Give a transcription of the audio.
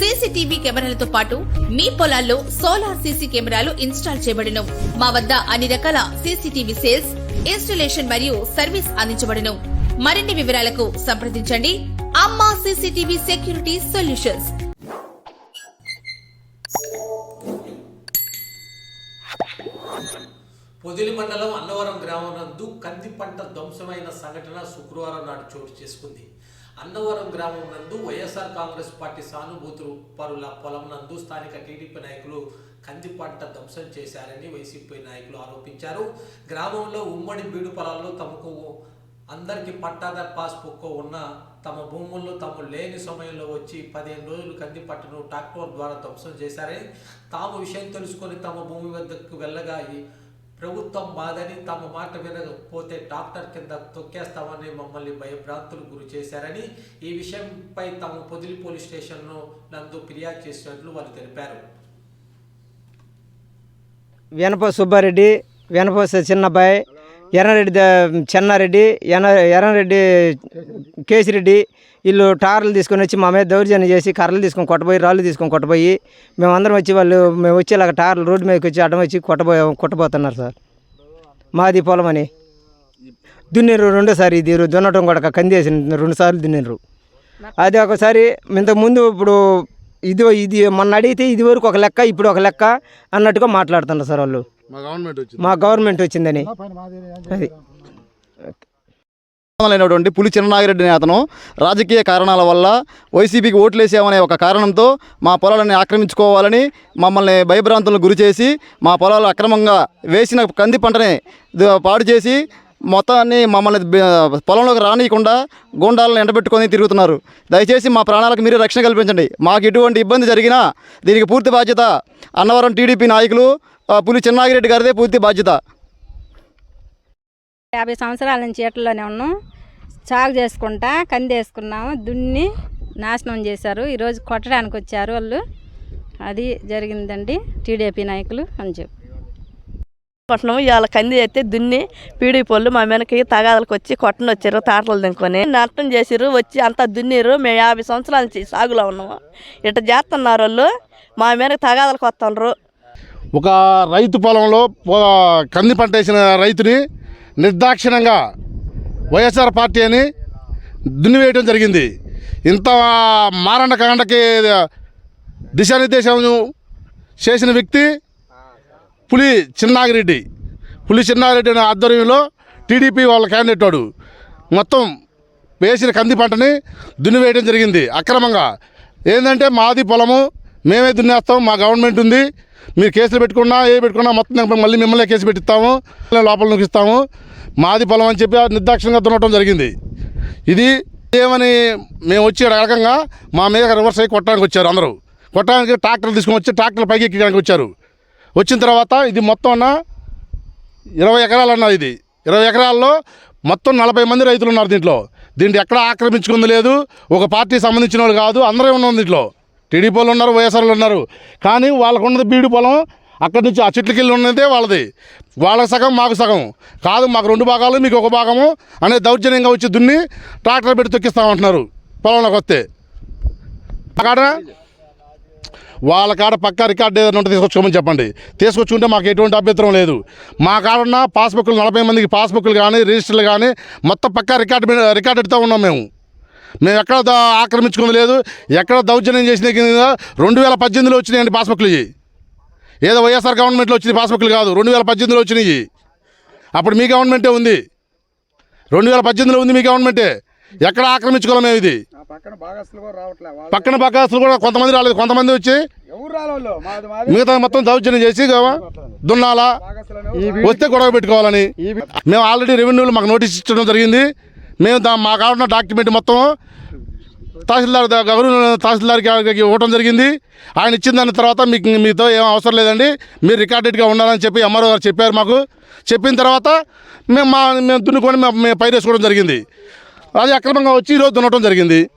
CCTV కెమెరాలతో పాటు మీ పొలాల్లో సోలార్ సీసీ కెమెరాలు ఇన్స్టాల్ చేయబడను. మా వద్ద అన్ని రకాల సీసీటీవీ సేల్స్ ఇన్స్టలేషన్ మరియు సర్వీస్ అందించబడను. మరిన్ని వివరాలకు సంప్రదించండి. అమ్మా సీసీటీవీ సెక్యూరిటీ సొల్యూషన్స్. పొదిలి మండలం అన్నవరం గ్రామం నందు కంది పంట ధ్వంసమైన సంఘటన శుక్రవారం నాడు చోటు చేసుకుంది. అన్నవరం గ్రామం నందు వైఎస్ఆర్ కాంగ్రెస్ పార్టీ సానుభూతులు పరుల పొలం నందు స్థానిక టీడీపీ నాయకులు కంది పంట ధ్వంసం చేశారని వైసీపీ నాయకులు ఆరోపించారు. గ్రామంలో ఉమ్మడి బీడు పొలాల్లో తమకు అందరికీ పట్టాదార్ పాస్ బుక్ ఉన్న తమ భూముల్లో తాము లేని సమయంలో వచ్చి పదిహేను రోజులు కంది పట్టును ట్రాక్టర్ ద్వారా ధ్వంసం చేశారని తాము విషయం తెలుసుకొని తమ భూమి వద్దకు వెళ్ళగా ప్రభుత్వం బాధని తమ మాట వినకపోతే డాక్టర్ కింద తొక్కేస్తామని మమ్మల్ని భయభ్రాంతులు గురి చేశారని ఈ విషయంపై తాము పొదిలి పోలీస్ స్టేషన్ను నందు ఫిర్యాదు చేసినట్లు వారు తెలిపారు. వెనప సుబ్బారెడ్డి వెనప చిన్నబ్బాయి. ఎర్రారెడ్డి చెన్నారెడ్డి ఎన కేసిరెడ్డి వీళ్ళు టార్లు తీసుకొని వచ్చి మా మీద దౌర్జన్యం చేసి కర్రలు తీసుకొని కొట్టబోయి రాళ్ళు తీసుకొని కొట్టబోయి మేమందరం వచ్చి వాళ్ళు మేము వచ్చేలాగా టార్లు రోడ్డు మీదకి వచ్చి అడ్డం వచ్చి కొట్టబో కొట్టబోతున్నారు సార్. మాది పొలం అని దున్నిరు రెండోసారి ఇది దున్నటం కూడా కందేసి రెండు సార్లు దున్నిరు అది ఒకసారి ఇంతకుముందు ఇప్పుడు ఇది ఇది మొన్న అడిగితే ఇది వరకు ఒక లెక్క ఇప్పుడు ఒక లెక్క అన్నట్టుగా మాట్లాడుతున్నారు సార్ వాళ్ళు. మా గవర్నమెంట్ వచ్చింది. మా గవర్నమెంట్ వచ్చిందని. అది. అయినటువంటి పులి చిన్ననాగిరెడ్డి అనే అతను రాజకీయ కారణాల వల్ల వైసీపీకి ఓట్లేసామనే ఒక కారణంతో మా పొలాలని ఆక్రమించుకోవాలని మమ్మల్ని భయభ్రాంతులకు గురి చేసి మా పొలాలు అక్రమంగా వేసిన కంది పంటని పాడు చేసి మొత్తాన్ని మమ్మల్ని పొలంలోకి రానియకుండా గూండాలను ఎండబెట్టుకొని తిరుగుతున్నారు. దయచేసి మా ప్రాణాలకు మీరే రక్షణ కల్పించండి. మాకు ఎటువంటి ఇబ్బంది జరిగినా దీనికి పూర్తి బాధ్యత అన్నవరం టీడీపీ నాయకులు పులి చిన్నాగిరెడ్డి గారిదే పూర్తి బాధ్యత. యాభై సంవత్సరాల నుంచి ఏటల్లోనే ఉన్నాం. సాగు చేసుకుంటా కంది వేసుకున్నాము దున్ని నాశనం చేశారు. ఈరోజు కొట్టడానికి వచ్చారు వాళ్ళు. అది జరిగిందండి. టీడీపీ నాయకులు అని చెప్పి. కొట్టడం ఇవాళ కంది అయితే దున్ని పీడి పళ్ళు మా వెనక్కి తగాదలకు వచ్చి కొట్టను వచ్చారు తాటలు దింకొని. నష్టం చేసిర్రు వచ్చి అంతా దున్నిరు మేము యాభై సంవత్సరాల నుంచి సాగులో ఉన్నాము. ఇట్లా చేస్తున్నారు వాళ్ళు. మా వెనక తగాదలకు వస్తున్నారు ఒక రైతు పొలంలో పో- కంది పంట వేసిన రైతుని నిర్దాక్షిణంగా వైఎస్ఆర్ పార్టీ అని దున్నివేయటం జరిగింది. ఇంత మారణ కాండకి దిశానిర్దేశం చేసిన వ్యక్తి పులి చిన్నాగిరెడ్డి. పులి చిన్నాగిరెడ్డి అనే ఆధ్వర్యంలో టీడీపీ వాళ్ళ క్యాండిడేట్ వాడు. మొత్తం వేసిన కంది పంటని దున్నివేయడం జరిగింది. అక్రమంగా. ఏంటంటే మాది పొలము మేమే దున్నేస్తాం మా గవర్నమెంట్ ఉంది మీరు కేసులు పెట్టుకున్నా ఏ పెట్టుకున్నా మొత్తం మేము మళ్ళీ మిమ్మల్ని కేసు పెట్టిస్తాము లోపల నొక్కిస్తాము. మాది పొలం అని చెప్పి నిర్దాక్షిణంగా దున్నటం జరిగింది. ఇది ఏమని మేము వచ్చి రకంగా మా మీద రివర్స్ అయ్యి కొట్టడానికి వచ్చారు అందరూ. కొట్టడానికి ట్రాక్టర్ తీసుకొని వచ్చి ట్రాక్టర్ పైకి ఎక్కడానికి వచ్చారు. వచ్చిన తర్వాత ఇది మొత్తం అన్న ఇరవై ఎకరాలు అన్నది ఇది. ఇరవై ఎకరాల్లో మొత్తం నలభై మంది రైతులు ఉన్నారు దీంట్లో. దీంట్లో ఎక్కడ ఆక్రమించుకుంది లేదు. ఒక పార్టీ సంబంధించిన వాళ్ళు కాదు అందరూ ఉన్నాం దీంట్లో. టీడీపీ వాళ్ళు ఉన్నారు వైఎస్ఆర్లు ఉన్నారు. కానీ వాళ్ళకు ఉన్నది బీడు పొలం అక్కడి నుంచి ఆ చెట్లకి వెళ్ళి ఉన్నదే వాళ్ళది. వాళ్ళకి సగం మాకు సగం. కాదు మాకు రెండు భాగాలు మీకు ఒక భాగము అనే దౌర్జన్యంగా వచ్చి దున్ని ట్రాక్టర్ పెట్టి తొక్కిస్తామంటున్నారు పొలంలోకి వస్తే. అక్కడ వాళ్ళ కాడ పక్క రికార్డు ఏదైనా ఉంటే తీసుకొచ్చుకోమని చెప్పండి. తీసుకొచ్చుకుంటే మాకు ఎటువంటి అభ్యంతరం లేదు. మా కాడ ఉన్న పాస్బుక్లు నలభై మందికి పాస్బుక్లు కానీ రిజిస్టర్లు కానీ మొత్తం పక్క రికార్డు రికార్డు ఎడుతూ ఉన్నాం మేము. మేము ఎక్కడ దా- ఆక్రమించుకుంది లేదు. ఎక్కడ దౌర్జన్యం చేసిన కింద రెండు వేల పద్దెనిమిదిలో వచ్చినాయండి పాస్బుక్లు ఇవి. ఏదో వైఎస్ఆర్ గవర్నమెంట్లో వచ్చిన పాస్బుక్లు కాదు. రెండు వేల పద్దెనిమిదిలో వచ్చినాయి అప్పుడు మీ గవర్నమెంటే ఉంది. రెండు వేల పద్దెనిమిదిలో ఉంది మీ గవర్నమెంటే. ఎక్కడ ఆక్రమించుకోలేం మేము ఇది? పక్కన భాగస్తులు కూడా కొంతమంది రాలేదు. కొంతమంది వచ్చి మిగతా మొత్తం దౌర్జన్యం చేసి దున్నాలా? వస్తే గొడవ పెట్టుకోవాలని. మేము ఆల్రెడీ రెవెన్యూలో మాకు నోటీస్ ఇచ్చడం జరిగింది. మేము దా మా కావాలన్న డాక్యుమెంట్ మొత్తం తహసీల్దార్ ద- గవర్నర్ తహసీల్దార్ గారికి ఇవ్వడం జరిగింది. ఆయన ఇచ్చిన దాని తర్వాత మీకు మీతో ఏం అవసరం లేదండి. మీరు రికార్డెడ్గా ఉండాలని చెప్పి ఎంఆర్ఓ గారు చెప్పారు మాకు. చెప్పిన తర్వాత మేము మా మేము దున్నుకొని మేము మేము పైరేసుకోవడం జరిగింది. అది అక్రమంగా వచ్చి ఈరోజు దున్నటం జరిగింది.